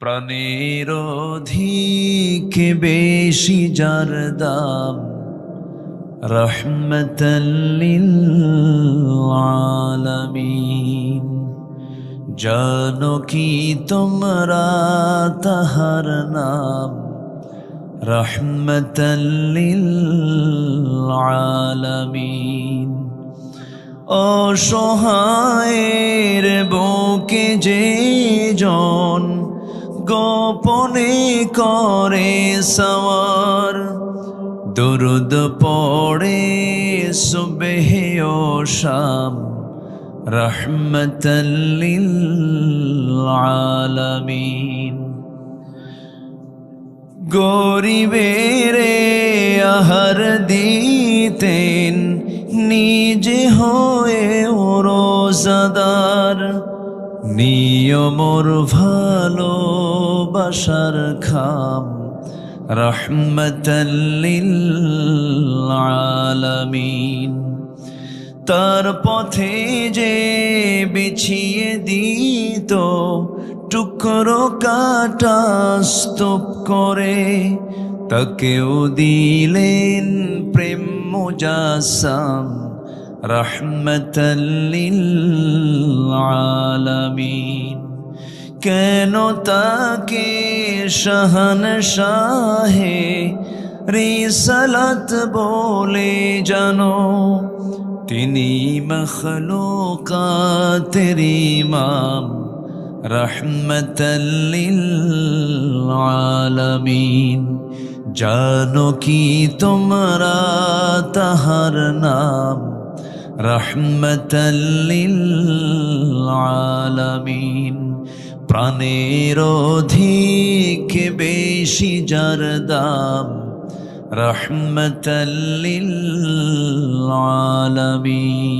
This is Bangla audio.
প্রাণের অধিক বেশি যার দাম? রহমতলিল আলমিন জানো কি তোমরা তাহার নাম? রহমতলিল আলমিন অসহায়ের বুকে যে জন গোপনে করে সওয়ার। দুরুদ পড়ে সুবেহে ও শাম রহমতলিল আলমিন গরিবের আহার দিতেন, নিজে হয়ে রোজাদার। নিয়মর ভালো বাসার খাম রহমতলিল তার পথে যে বিছিয়ে দিত, টুকরো কাটা করে, তাকেও দিলেন প্রেম মুজাসাম। রহমতলিল আলমিন। কেন তাকে শাহন শাহে রিসালাত বলে জানো? তিনি মখলুকাতের ইমাম রহমতলিল আলমিন জানো কি তোমরা তাহার নাম? আলমিন প্রাণের অধিক বেশি যার দাম রহমতলিল আলমিন